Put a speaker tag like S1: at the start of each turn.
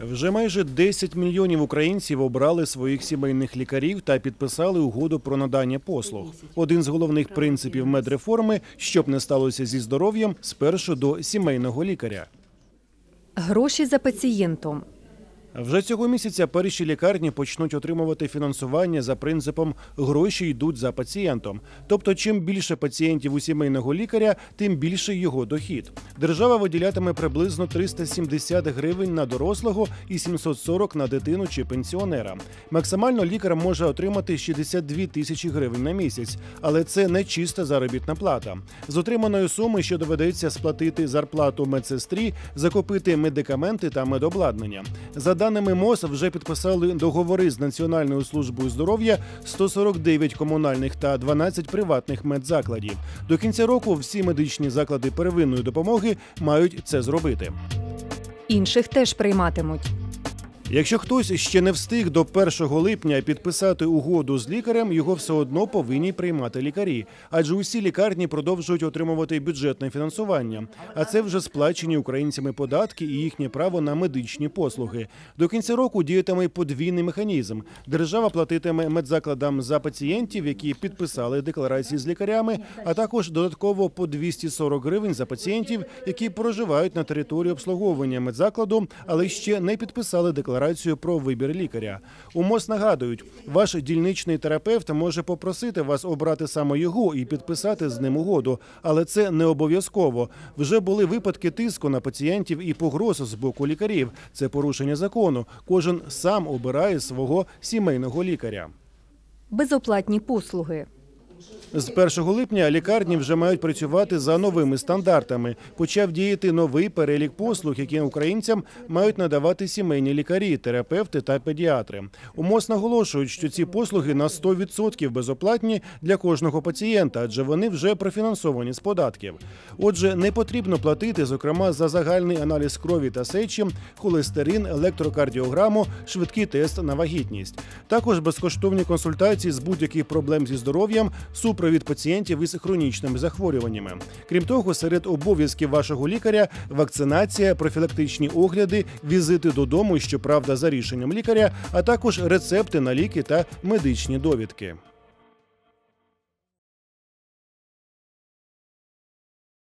S1: Вже майже 10 мільйонів українців обрали своїх сімейних лікарів та підписали угоду про надання послуг. Один з головних принципів медреформи, щоб не сталося зі здоров'ям, спершу до сімейного лікаря.
S2: Гроші за пацієнтом.
S1: Вже цього місяця перші лікарні почнуть отримувати фінансування за принципом гроші йдуть за пацієнтом. Тобто, чим більше пацієнтів у сімейного лікаря, тим більший його дохід. Держава виділятиме приблизно 370 гривень на дорослого і 740 на дитину чи пенсіонера. Максимально лікар може отримати 62 тисячі гривень на місяць, але це не чиста заробітна плата. З отриманої суми, що доведеться сплатити зарплату медсестрі, закупити медикаменти та медобладнання. За даними МОЗ, вже підписали договори з Національною службою здоров'я 149 комунальних та 12 приватних медзакладів. До кінця року всі медичні заклади первинної допомоги мають це зробити.
S2: Інших теж прийматимуть.
S1: Якщо хтось ще не встиг до 1 липня підписати угоду з лікарем, його все одно повинні приймати лікарі, адже усі лікарні продовжують отримувати бюджетне фінансування. А це вже сплачені українцями податки і їхнє право на медичні послуги. До кінця року діятиме подвійний механізм. Держава платитиме медзакладам за пацієнтів, які підписали декларації з лікарями, а також додатково по 240 гривень за пацієнтів, які проживають на території обслуговування медзакладу, але ще не підписали декларацію про вибір лікаря. У МОЗ нагадують, ваш дільничний терапевт може попросити вас обрати саме його і підписати з ним угоду, але це не обов'язково. Вже були випадки тиску на пацієнтів і погроз з боку лікарів. Це порушення закону. Кожен сам обирає свого сімейного лікаря.
S2: Безоплатні послуги.
S1: З 1 липня лікарні вже мають працювати за новими стандартами. Почав діяти новий перелік послуг, які українцям мають надавати сімейні лікарі, терапевти та педіатри. У МОЗ наголошують, що ці послуги на 100% безоплатні для кожного пацієнта, адже вони вже профінансовані з податків. Отже, не потрібно платити, зокрема, за загальний аналіз крові та сечі, холестерин, електрокардіограму, швидкий тест на вагітність. Також безкоштовні консультації з будь-яких проблем зі здоров'ям, супровід пацієнтів із хронічними захворюваннями. Крім того, серед обов'язків вашого лікаря вакцинація, профілактичні огляди, візити додому, щоправда, за рішенням лікаря, а також рецепти на ліки та медичні довідки.